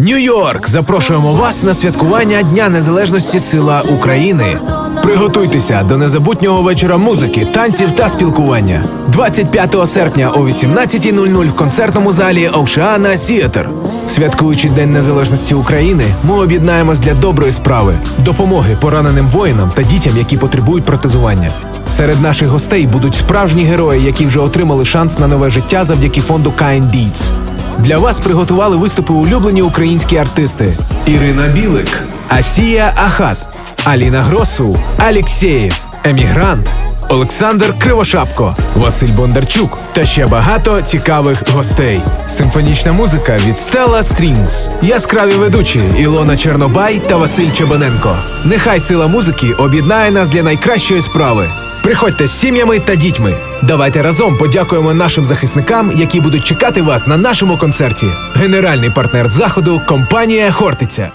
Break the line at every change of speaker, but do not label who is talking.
Нью-Йорк! Запрошуємо вас на святкування Дня Незалежності Сила України. Приготуйтеся до незабутнього вечора музики, танців та спілкування. 25 серпня о 18.00 в концертному залі Oceana Theatre. Святкуючи День Незалежності України, ми об'єднаємось для доброї справи, допомоги пораненим воїнам та дітям, які потребують протезування. Серед наших гостей будуть справжні герої, які вже отримали шанс на нове життя завдяки фонду Kind Deeds. Для вас приготували виступи улюблені українські артисти: Ірина Білик, Асія Ахат, Аліна Гросу, Алєксєєв, Емігрант, Олександр Кривошапко, Василь Бондарчук та ще багато цікавих гостей. Симфонічна музика від Stella Strings. Яскраві ведучі Ілона Чернобай та Василь Чебаненко. Нехай сила музики об'єднає нас для найкращої справи. Приходьте з сім'ями та дітьми. Давайте разом подякуємо нашим захисникам, які будуть чекати вас на нашому концерті. Генеральний партнер заходу компанія Хортиця.